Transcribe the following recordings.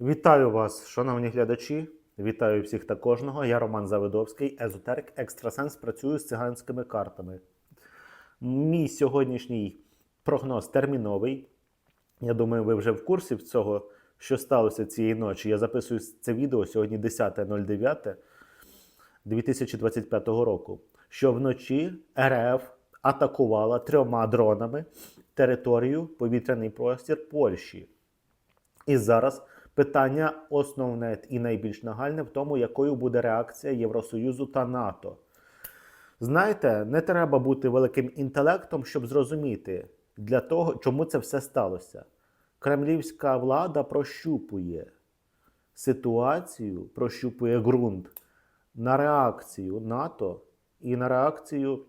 Вітаю вас, шановні глядачі. Вітаю всіх та кожного. Я Роман Завидовський, езотерик, екстрасенс, працюю з циганськими картами. Мій сьогоднішній прогноз терміновий. Я думаю, ви вже в курсі цього, що сталося цієї ночі. Я записую це відео сьогодні 10.09 2025 року. Що вночі РФ атакувала трьома дронами територію, повітряний простір Польщі. І зараз питання основне і найбільш нагальне в тому, якою буде реакція Євросоюзу та НАТО. Знаєте, не треба бути великим інтелектом, щоб зрозуміти, для того, чому це все сталося. Кремлівська влада прощупує ситуацію, прощупує ґрунт на реакцію НАТО і на реакцію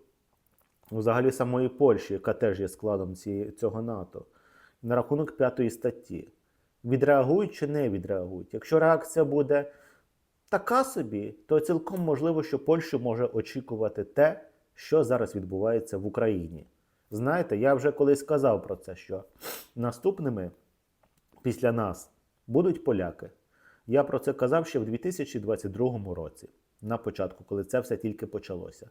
взагалі самої Польщі, яка теж є складом цього НАТО, на рахунок п'ятої статті. Відреагують чи не відреагують? Якщо реакція буде така собі, то цілком можливо, що Польща може очікувати те, що зараз відбувається в Україні. Знаєте, я вже колись сказав про це, що наступними після нас будуть поляки. Я про це казав ще в 2022 році, на початку, коли це все тільки почалося.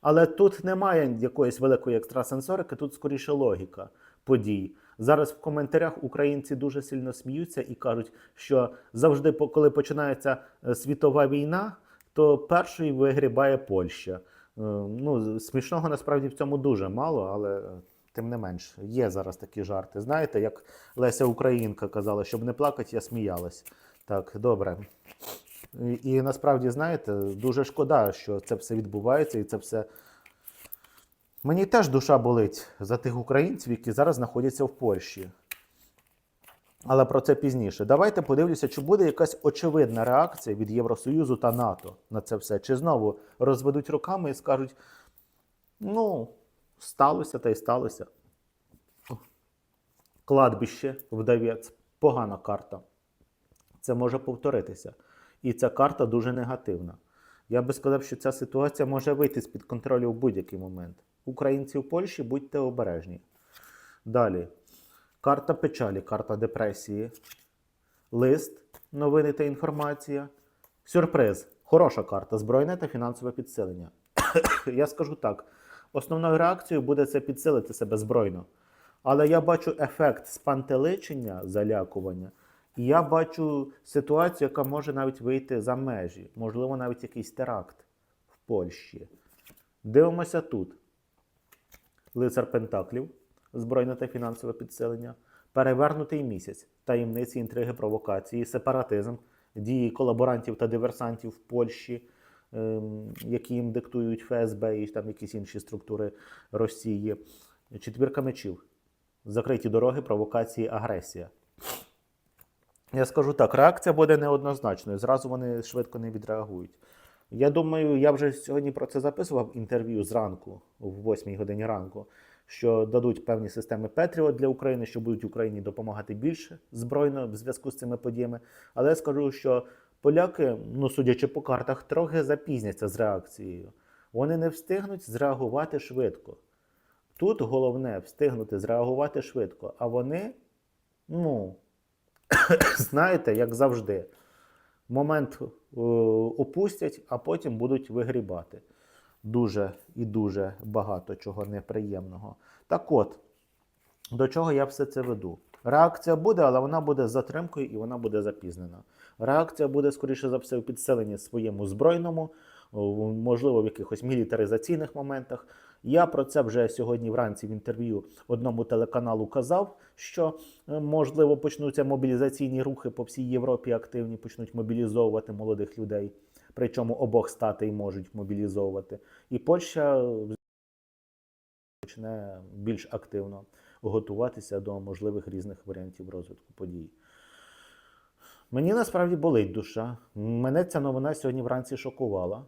Але тут немає якоїсь великої екстрасенсорики, тут скоріше логіка подій. Зараз в коментарях українці дуже сильно сміються і кажуть, що завжди, коли починається е, світова війна, то першою вигрібає Польща. Е, Ну, смішного насправді в цьому дуже мало, але е, тим не менш, є зараз такі жарти. Знаєте, як Леся Українка казала, щоб не плакати, я сміялась. Так, добре. І, і насправді, знаєте, дуже шкода, що це все відбувається і це все. Мені теж душа болить за тих українців, які зараз знаходяться в Польщі. Але про це пізніше. Давайте подивлюся, чи буде якась очевидна реакція від Євросоюзу та НАТО на це все. Чи знову розведуть руками і скажуть: ну, сталося та й сталося. Кладбище, вдавець, погана карта. Це може повторитися. І ця карта дуже негативна. Я би сказав, що ця ситуація може вийти з-під контролю в будь-який момент. Українці в Польщі будьте обережні. Далі. Карта печалі, карта депресії. Лист, новини та інформація. Сюрприз. Хороша карта. Збройне та фінансове підсилення. Я скажу так: основною реакцією буде це підсилити себе збройно. Але я бачу ефект спантеличення, залякування, і я бачу ситуацію, яка може навіть вийти за межі, можливо, навіть якийсь теракт в Польщі. Дивимося тут. Лицар Пентаклів, збройне та фінансове підсилення, перевернутий місяць, таємниці, інтриги, провокації, сепаратизм, дії колаборантів та диверсантів в Польщі, ем, які їм диктують ФСБ і там якісь інші структури Росії. Четвірка мечів, закриті дороги, провокації, агресія. Я скажу так, реакція буде неоднозначною. Зразу вони швидко не відреагують. Я думаю, я вже сьогодні про це записував інтерв'ю зранку, в 8 годині ранку, що дадуть певні системи Петріот для України, що будуть Україні допомагати більше збройно в зв'язку з цими подіями. Але я скажу, що поляки, ну судячи по картах, трохи запізняться з реакцією. Вони не встигнуть зреагувати швидко. Тут головне встигнути зреагувати швидко, а вони, ну, знаєте, як завжди, момент е, опустять, а потім будуть вигрібати. Дуже і дуже багато чого неприємного. Так от, до чого я все це веду? Реакція буде, але вона буде з затримкою і вона буде запізнена. Реакція буде, скоріше за все, у підсиленні своєму збройному, можливо, в якихось мілітаризаційних моментах. Я про це вже сьогодні вранці в інтерв'ю одному телеканалу казав, що е, можливо почнуться мобілізаційні рухи по всій Європі активні, почнуть мобілізовувати молодих людей. Причому обох статей можуть мобілізовувати. І Польща е, почне більш активно готуватися до можливих різних варіантів розвитку подій. Мені насправді болить душа. Мене ця новина сьогодні вранці шокувала.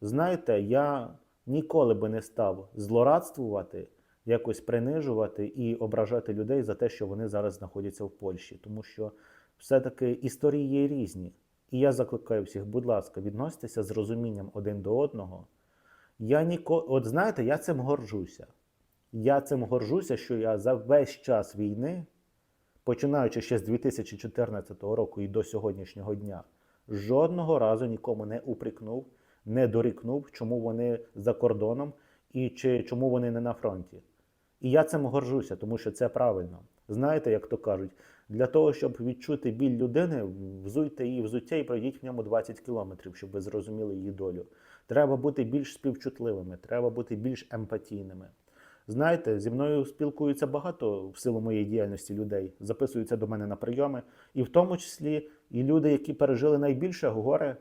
Знаєте, я ніколи би не став злорадствувати, якось принижувати і ображати людей за те, що вони зараз знаходяться в Польщі. Тому що все-таки історії є різні. І я закликаю всіх, будь ласка, відноситеся з розумінням один до одного. Я ніко... От знаєте, я цим горжуся. Я цим горжуся, що я за весь час війни починаючи ще з 2014 року і до сьогоднішнього дня, жодного разу нікому не упрекнув, не дорікнув, чому вони за кордоном і чи чому вони не на фронті. І я цим горжуся, тому що це правильно. Знаєте, як то кажуть, для того, щоб відчути біль людини, взуйте її взуття і пройдіть в ньому 20 кілометрів, щоб ви зрозуміли її долю. Треба бути більш співчутливими, треба бути більш емпатійними. Знаєте, зі мною спілкуються багато в силу моєї діяльності людей, записуються до мене на прийоми, і в тому числі і люди, які пережили найбільше горе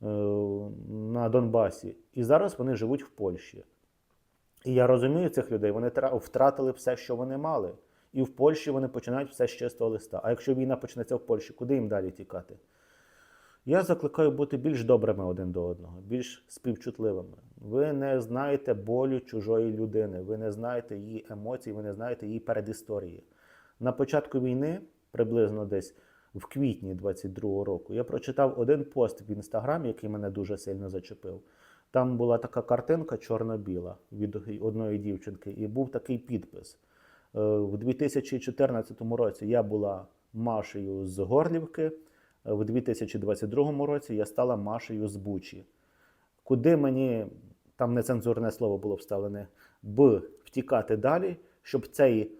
на Донбасі, і зараз вони живуть в Польщі. І я розумію цих людей, вони втратили все, що вони мали. І в Польщі вони починають все з чистого листа. А якщо війна почнеться в Польщі, куди їм далі тікати? Я закликаю бути більш добрими один до одного, більш співчутливими. Ви не знаєте болю чужої людини, ви не знаєте її емоцій, ви не знаєте її передісторії. На початку війни, приблизно десь в квітні 22-го року, я прочитав один пост в інстаграмі, який мене дуже сильно зачепив. Там була така картинка чорно-біла від одної дівчинки, і був такий підпис. Е, В 2014 році я була Машею з Горлівки, е, в 2022 році я стала Машею з Бучі. Куди мені, там нецензурне слово було вставлене, б втікати далі, щоб цей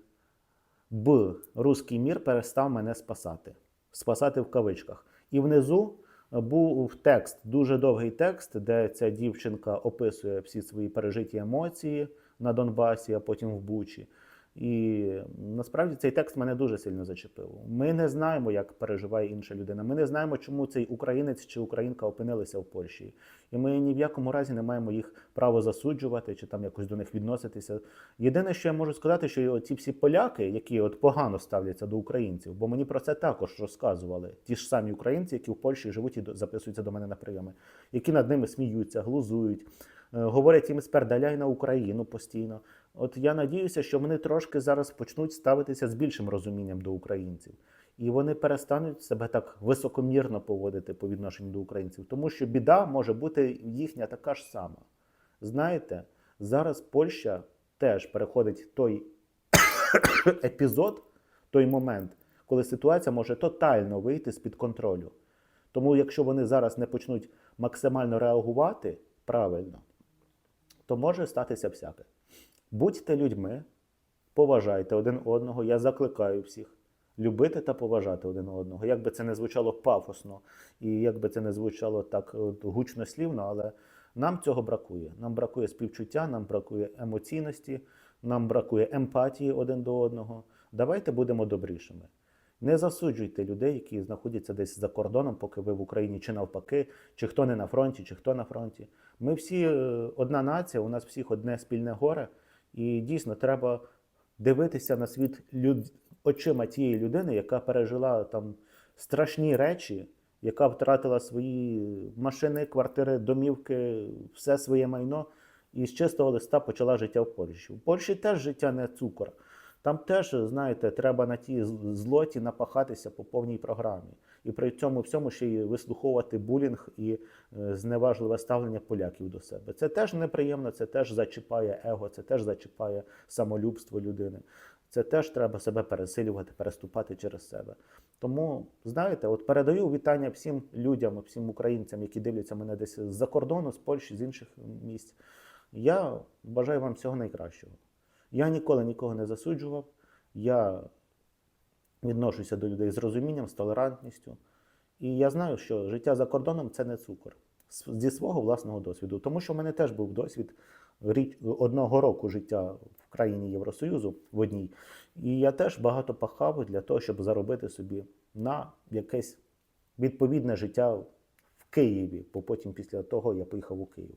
б руський мір перестав мене спасати. Спасати в кавичках. І внизу був текст, дуже довгий текст, де ця дівчинка описує всі свої пережиті емоції на Донбасі, а потім в Бучі. І насправді цей текст мене дуже сильно зачепив. Ми не знаємо, як переживає інша людина. Ми не знаємо, чому цей українець чи українка опинилися в Польщі. І ми ні в якому разі не маємо їх право засуджувати чи там якось до них відноситися. Єдине, що я можу сказати, що ці всі поляки, які от погано ставляться до українців, бо мені про це також розказували. Ті ж самі українці, які в Польщі живуть і записуються до мене на прийоми, які над ними сміються, глузують, е, говорять їм спердаляй на Україну постійно. От я надіюся, що вони трошки зараз почнуть ставитися з більшим розумінням до українців. І вони перестануть себе так високомірно поводити по відношенню до українців, тому що біда може бути їхня така ж сама. Знаєте, зараз Польща теж переходить той епізод, той момент, коли ситуація може тотально вийти з-під контролю. Тому, якщо вони зараз не почнуть максимально реагувати правильно, то може статися всяке. Будьте людьми, поважайте один одного. Я закликаю всіх любити та поважати один одного. Як би це не звучало пафосно, і як би це не звучало так от, гучнослівно, але нам цього бракує. Нам бракує співчуття, нам бракує емоційності, нам бракує емпатії один до одного. Давайте будемо добрішими. Не засуджуйте людей, які знаходяться десь за кордоном, поки ви в Україні, чи навпаки, чи хто не на фронті, чи хто на фронті. Ми всі е, одна нація, у нас всіх одне спільне горе, і дійсно треба дивитися на світ люд... очима тієї людини, яка пережила там страшні речі, яка втратила свої машини, квартири, домівки, все своє майно, і з чистого листа почала життя в Польщі. В Польщі теж життя не цукор. Там теж, знаєте, треба на ті злоті напахатися по повній програмі. І при цьому всьому ще й вислуховувати булінг і е, зневажливе ставлення поляків до себе. Це теж неприємно, це теж зачіпає его, це теж зачіпає самолюбство людини. Це теж треба себе пересилювати, переступати через себе. Тому, знаєте, от передаю вітання всім людям, всім українцям, які дивляться мене десь з-за кордону, з Польщі, з інших місць. Я бажаю вам всього найкращого. Я ніколи нікого не засуджував. Я відношуся до людей з розумінням, з толерантністю. І я знаю, що життя за кордоном це не цукор. Зі свого власного досвіду. Тому що в мене теж був досвід одного року життя в країні Євросоюзу в одній. І я теж багато пахав для того, щоб заробити собі на якесь відповідне життя в Києві, бо потім після того я поїхав у Київ.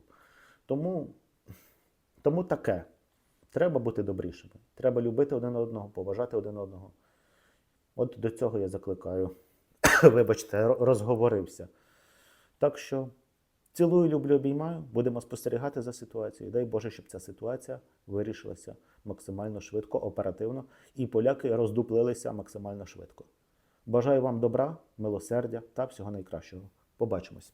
Тому, тому таке. Треба бути добрішими. Треба любити один одного, поважати один одного. От до цього я закликаю. Вибачте, розговорився. Так що цілую, люблю, обіймаю. Будемо спостерігати за ситуацією. Дай Боже, щоб ця ситуація вирішилася максимально швидко, оперативно, і поляки роздуплилися максимально швидко. Бажаю вам добра, милосердя та всього найкращого. Побачимось.